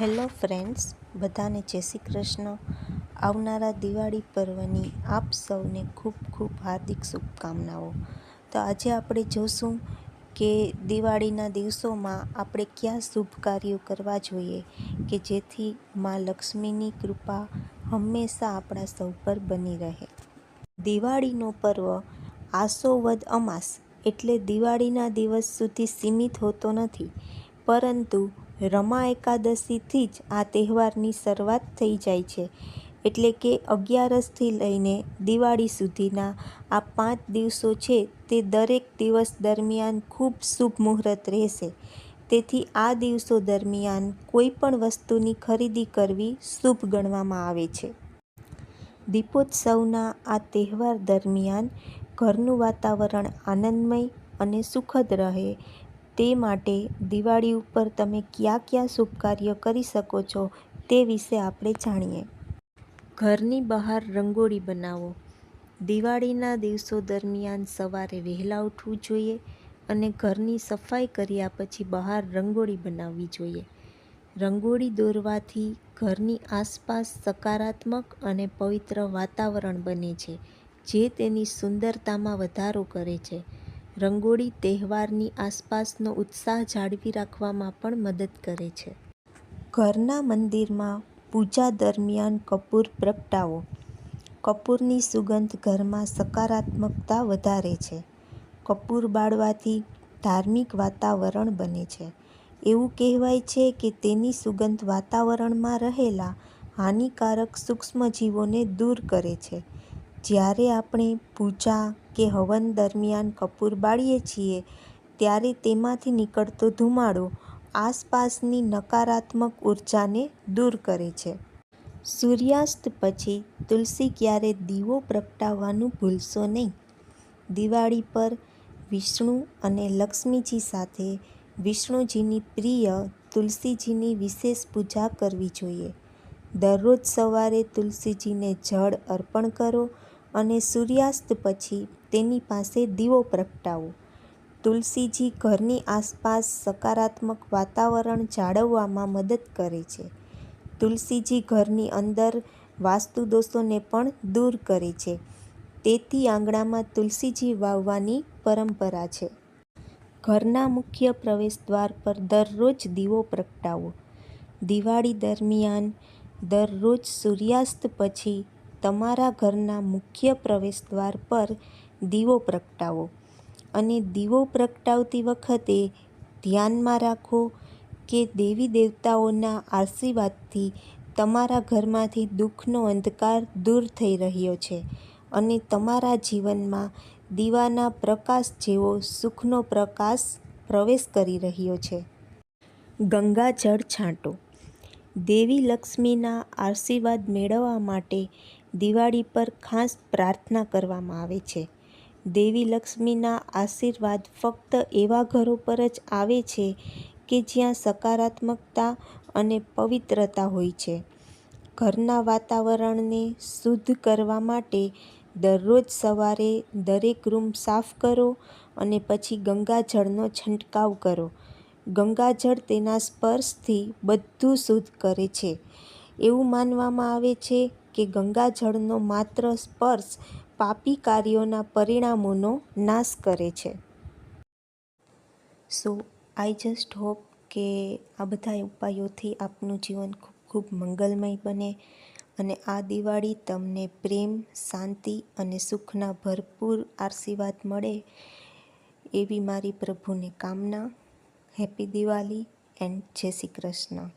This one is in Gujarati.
હેલો ફ્રેન્ડ્સ, બધાને જય શ્રી કૃષ્ણ. આવનારા દિવાળી પર્વની આપ સૌને ખૂબ ખૂબ હાર્દિક શુભકામનાઓ. તો આજે આપણે જોશું કે દિવાળીના દિવસોમાં આપણે ક્યાં શુભ કાર્યો કરવા જોઈએ કે જેથી માં લક્ષ્મીની કૃપા હંમેશા આપણા સૌ પર બની રહે. દિવાળીનો પર્વ આસોવદ અમાસ એટલે દિવાળીના દિવસ સુધી સીમિત હોતો નથી, પરંતુ રમા એકાદશીથી જ આ તહેવારની શરૂઆત થઈ જાય છે. એટલે કે અગિયારસથી લઈને દિવાળી સુધીના આ પાંચ દિવસો છે તે દરેક દિવસ દરમિયાન ખૂબ શુભ મુહૂર્ત રહેશે. તેથી આ દિવસો દરમિયાન કોઈ પણ વસ્તુની ખરીદી કરવી શુભ ગણવામાં આવે છે. દીપોત્સવના આ તહેવાર દરમિયાન ઘરનું વાતાવરણ આનંદમય અને સુખદ રહે તે માટે દિવાળી ઉપર તમે કયા કયા શુભ કાર્ય કરી શકો છો તે વિશે આપણે જાણીએ. ઘરની બહાર રંગોળી બનાવો. દિવાળીના દિવસો દરમિયાન સવારે વહેલા ઉઠવું જોઈએ અને ઘરની સફાઈ કર્યા પછી બહાર રંગોળી બનાવવી જોઈએ. રંગોળી દોરવાથી ઘરની આસપાસ સકારાત્મક અને પવિત્ર વાતાવરણ બને છે, જે તેની સુંદરતામાં વધારો કરે છે. રંગોળી તહેવારની આસપાસનો ઉત્સાહ જાળવી રાખવામાં પણ મદદ કરે છે. ઘરના મંદિરમાં પૂજા દરમિયાન કપૂર પ્રગટાવો. કપૂરની સુગંધ ઘરમાં સકારાત્મકતા વધારે છે. કપૂર બાળવાથી ધાર્મિક વાતાવરણ બને છે. એવું કહેવાય છે કે તેની સુગંધ વાતાવરણમાં રહેલા હાનિકારક સૂક્ષ્મજીવોને દૂર કરે છે. જ્યારે આપણે પૂજા કે હવન દરમિયાન કપૂર બાળીએ છીએ, ત્યારે તેમાંથી નીકળતો ધુમાડો આસપાસની નકારાત્મક ઉર્જાને દૂર કરે છે. સૂર્યાસ્ત પછી તુલસી ક્યારે દીવો પ્રગટાવવાનું ભૂલશો નહીં. દિવાળી પર વિષ્ણુ અને લક્ષ્મીજી સાથે વિષ્ણુજીની પ્રિય તુલસીજીની વિશેષ પૂજા કરવી જોઈએ. દરરોજ સવારે તુલસીજીને જળ અર્પણ કરો અને સૂર્યાસ્ત પછી તેની પાસે દીવો પ્રગટાવો. તુલસીજી ઘરની આસપાસ સકારાત્મક વાતાવરણ જાળવવામાં મદદ કરે છે. તુલસીજી ઘરની અંદર વાસ્તુ દોષોને પણ દૂર કરે છે. તેથી આંગણામાં તુલસીજી વાવવાની પરંપરા છે. ઘરના મુખ્ય પ્રવેશદ્વાર પર દરરોજ દીવો પ્રગટાવો. દિવાળી દરમિયાન દરરોજ સૂર્યાસ્ત પછી તમારા ઘરના મુખ્ય પ્રવેશદ્વાર પર દીવો પ્રગટાવો અને દીવો પ્રગટાવતી વખતે ધ્યાનમાં રાખો કે દેવી દેવતાઓના આશીર્વાદથી તમારા ઘરમાંથી દુઃખનો અંધકાર દૂર થઈ રહ્યો છે અને તમારા જીવનમાં દીવાના પ્રકાશ જેવો સુખનો પ્રકાશ પ્રવેશ કરી રહ્યો છે. ગંગાજળ છાંટો. દેવી લક્ષ્મીના આશીર્વાદ મેળવવા માટે દિવાળી પર ખાસ પ્રાર્થના કરવામાં આવે છે. દેવી લક્ષ્મીના આશીર્વાદ ફક્ત એવા ઘરો પર જ આવે છે કે જ્યાં સકારાત્મકતા અને પવિત્રતા હોય છે. ઘરના વાતાવરણને શુદ્ધ કરવા માટે દરરોજ સવારે દરેક રૂમ સાફ કરો અને પછી ગંગાજળનો છંટકાવ કરો. ગંગાજળ તેના સ્પર્શથી બધું શુદ્ધ કરે છે. એવું માનવામાં આવે છે કે ગંગાજળનો માત્ર સ્પર્શ પાપી કાર્યોના પરિણામોનો નાશ કરે છે. સો આઈ જસ્ટ હોપ કે આ બધા ઉપાયોથી આપનું જીવન ખૂબ ખૂબ મંગલમય બને અને આ દિવાળી તમને પ્રેમ, શાંતિ અને સુખના ભરપૂર આશીર્વાદ મળે એવી મારી પ્રભુને કામના. હેપી દિવાળી એન્ડ જય શ્રી કૃષ્ણ